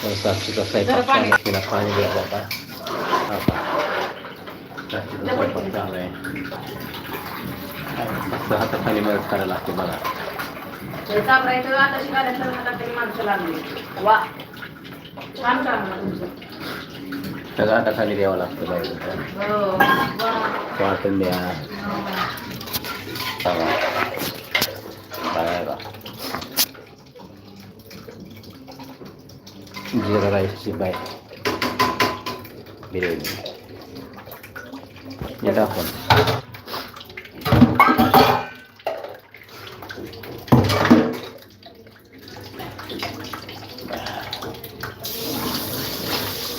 साक्षीचा स्वयंपाक तिला पाणी द्या बाबा साक्षीचा स्वयंपाक चालू आहे असं हाताखाली मदत करायला लागते मला सगळं हाताखाली द्यावं लागतं बाई. वाटून द्या बघा बघा जिरा राईसची बाय बिर्याणी हे टाकून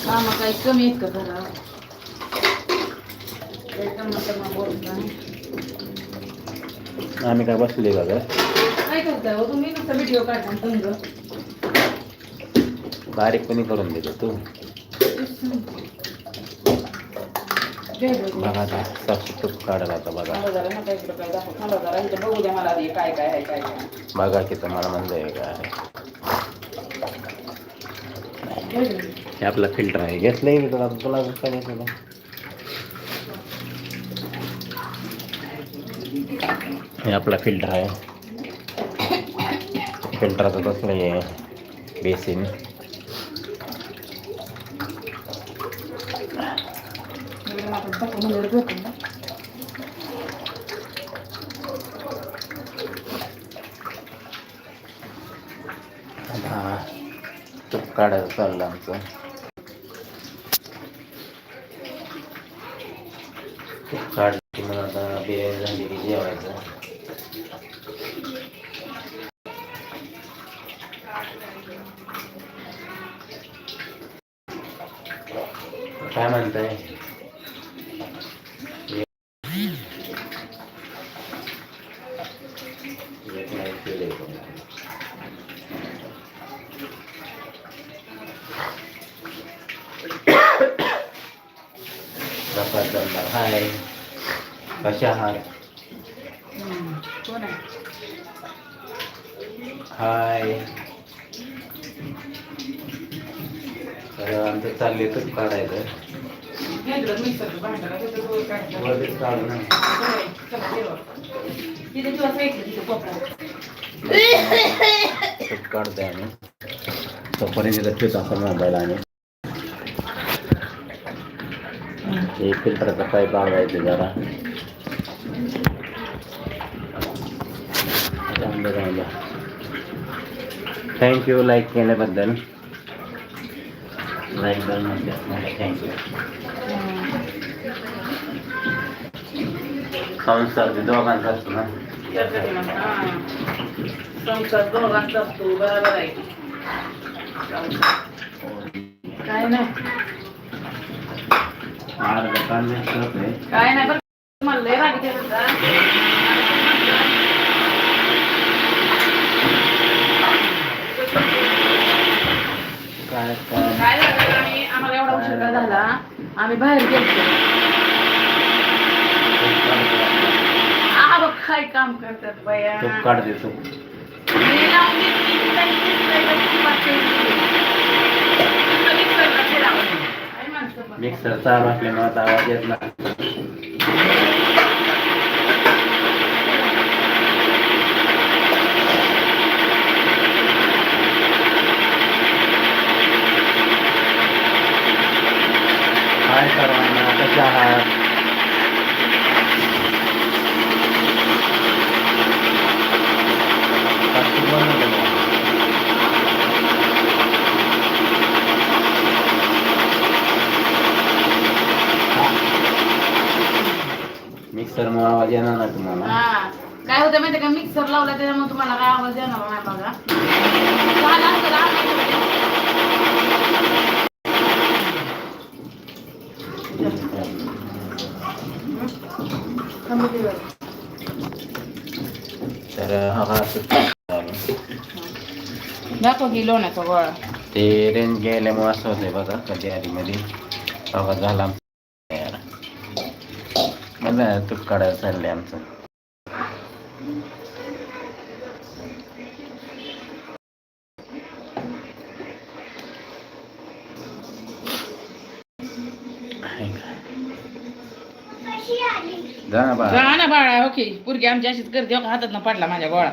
कामं काही कमी आहेत का? घरा आम्ही काय बसले का काय करताय हो तुम्ही? नुसतं व्हिडिओ काढता तुमचं बारीक पण करून देतो तू बघा आता साक्षी तूप काढायला आता बघा मला जरा नका इकडं काय दाखव मला जरा इथं बघू द्या मला आधी काय? काय आहे काय काय बघा की तुम्हाला म्हणलं आहे काय हे आपला फिल्टर आहे घेतलंय मी तुला तुला काय घेतलं हे आपला फिल्टर आहे फिल्टरचं कसलं आहे बेसिन। आता तूप काढायचं चाललं आमचं. तूप काढलं की आता. बिर्याणी झाली की जेवायचं. काय म्हणताय एक नाही केलंय पण. प्रसाद दंडार हाय कशा आहात कोण आहे हाय आमचं चालले तर काढायचं. घेतलं काढू ना काढतोय आम्ही. तोपर्यंत तिथं आपण मोबाईल आणि एक फिल्टरचा पाईप लावायचं जरा. चांगलं राहिलं थँक्यू लाईक केल्याबद्दल. लाईक थँक्यू संसार दोघांचा असतो ना? संसार दोघांचा असतो बरोबर आहे. काय नाही. काय नाही बरं मला लय राग येत होता. काय काय झालं आम्ही आम्हाला एवढा उशीर झाला? आम्ही बाहेर गेलो. आ बघ काय काम करतात बाया? तूप काढते तूप मी लावून देते, काही ती वाटते. काय माणसं. मिक्सर चालू असल्यामुळे आता आवाज येत नाही काय सर्वांना कशा आहात साक्षी बनवलं का? मिक्सरमुळे आवाज येणार नाही तुम्हाला हा. काय होतं माहिती का मिक्सर लावला त्याच्यामुळे तुम्हाला काय आवाज येणार नाही बघा दाखव की लोण्याचा गोळा ते रेंज गेल्यामुळे असं होते बघा कधी आधी मध्ये बघा झाला तयार मजा तूप काढायला चाललंय आमचं जा ना बाळा ओके पुरगी आमच्या अशीच करते हातात ना पडला माझ्या गोळा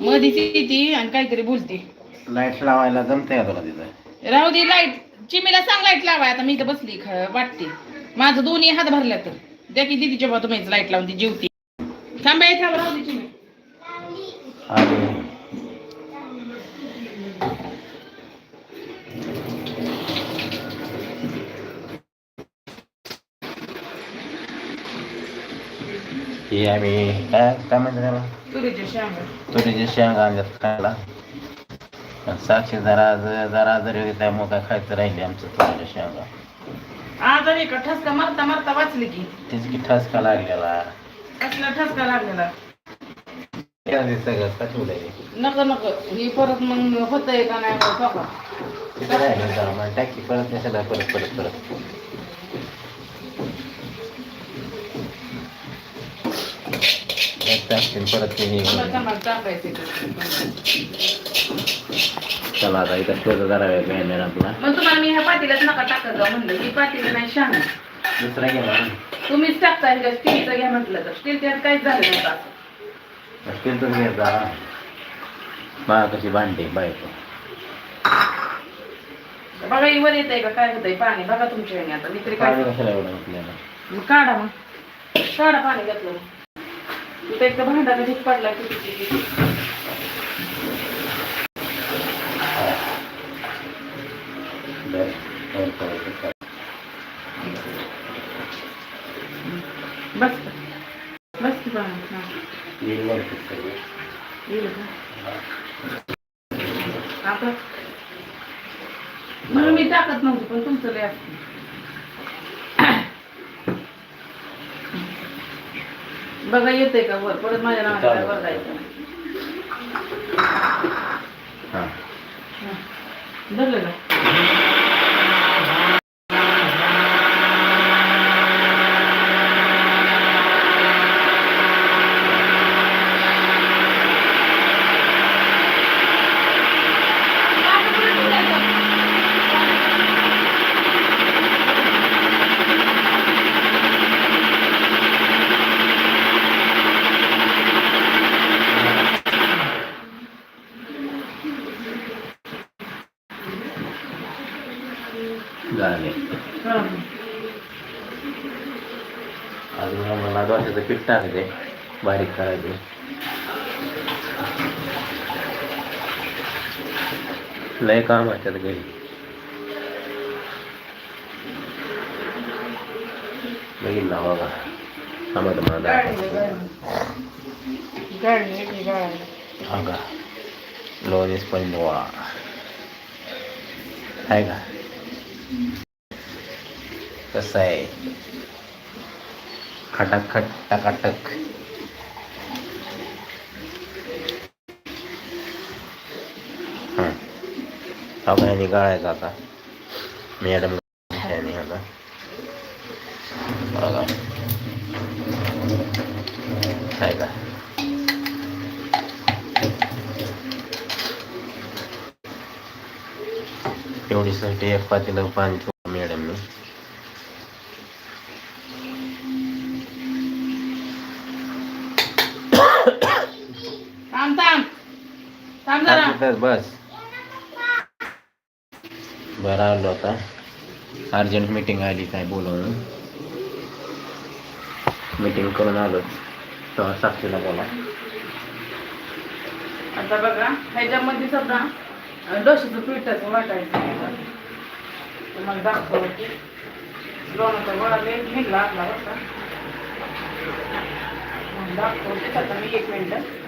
मधीच ती आणि काहीतरी बोलते. लाइट लावायला जमते का तुला तिथं? राहू दे लाइट चिमीला सांग लाइट लावाय. आता मी इथं बसली ख- वाटते. माझं दोन्ही हात भरल्या तर द्या की दिदीच्या बा तुम्ही लाइट लावून ती जेवते. थांबा थांब राहू दे चिमी. आणि ही आम्ही काय काय म्हणतो त्याला? तुरीच्या शेंगा. तुरीचे शेंगा आणल्यात खायला. आणि साक्षी जरा जरा जरी त्यामुळे काय खायचं राहिले आमचं तुरीच्या शेंगा. आजारी का? ठसका मारता मारता वाचली की. तिची की ठसका लागलेला. कसला ठसका लागलेला? सगळं कठवलंय नको नको. ही परत मग होतंय का नाही होत हो का तिथे राहिलं जरा मग टाकी परत कशाला परत परत परत एक टाकतील परत ते हे. चला आता इथं जरा वेळ बॅनर आपला मग तुम्हाला मी ह्या पातीलाच नका टाकत जाऊ म्हणलं ही पातीला नाही शान दुसरा घे ना तुम्हीच टाकताय का स्टीलचं घ्या म्हटलं तर स्टील त्यात काहीच झालं नाही आता. स्टील तुम्ही घेत जा मा कशी भांडे बायको बघा ही वर येत आहे का काय होतंय पाणी बघा तुमच्या ह्याने आता मी तरी काय पाणी कशाला एवढं आपल्याला मग काढा मग काढा पाणी घातलं मग. एकदा एक तर भांडा ढीक पडला किती बस बस की येईल का आता म्हणून मी टाकत नव्हती पण तुमचं लय असतं. बघा येतंय का वर? परत माझ्या नावाला वर जायचं हां. धरलं का झाले हा. अजून मला डोक्याचं पीठ टाकायचे बारीक करायचे लय काम आहे त्यात घरी बघितला बघा समज मला हा का लोणीस पंजवा आहे का कसं आहे खटाखट टकाटक. हं. हा का गाळायचा आता. मॅडम ह्याने आता. बघा. आहे का? एवढीसाठी एक पातीला पाणी तिथंच बस। आलो आता अर्जंट मीटिंग आली काय बोलवून मीटिंग करून आलो। तेव्हा साक्षीला बोला। आता बघा ह्याच्यामध्ये अं, डोशाचं पिठाचं वाटायचं. तुम्हाला दाखवते लोणाचा गोळा लय निघला आपला बघा. दाखवते आता मी एक मिनिट.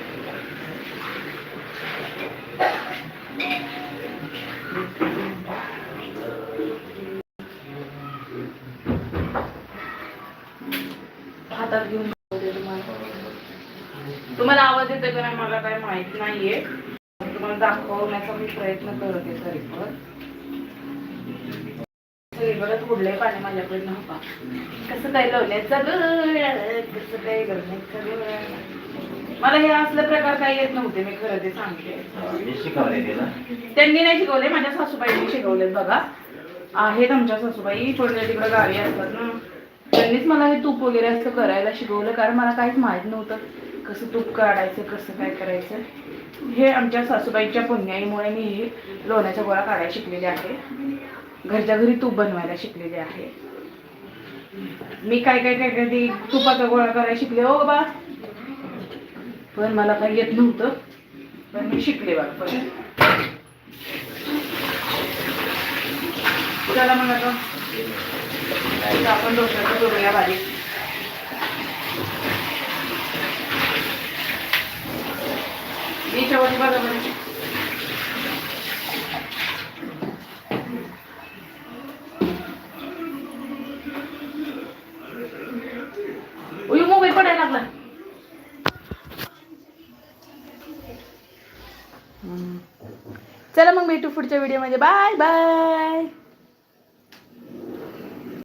हातात घेऊन तुम्हाला. आवाज येतोय का नाही मला काय माहीत नाहीये. तुम्हाला दाखवण्याचा मी प्रयत्न करते तरी पण. सगळीकडे उडलंय पाणी माझ्याकडनं हवा कसं काय लावण्याचं गळ कसं काय करण्याचं गळ मला हे असले प्रकार काही येत नव्हते मी खरं ते सांगते. मी शिकवले तिला. त्यांनी नाही शिकवले माझ्या सासूबाईंनी शिकवलेत बघा. आहेत आमच्या सासूबाई छोट्या तिकडे गावी असतात ना. त्यांनीच मला हे तूप वगैरे असं करायला शिकवलं कारण मला काहीच माहीत नव्हतं कसं तूप काढायचं कसं काय करायचं. हे आमच्या सासूबाईच्या पुण्याईमुळे मी हे लोण्याचा गोळा काढायला शिकलेले आहे. घरच्या घरी तूप बनवायला शिकलेले आहे. मी काय काय काय काय ते तुपाचा गोळा करायला शिकले हो बा. पण मला काही येत नव्हतं. पण मी शिकले बा पण चला मग आता. आपण डोक्याचं करूया बारीक मी चवळी बघा बरं पुढच्या व्हिडिओमध्ये बाय बाय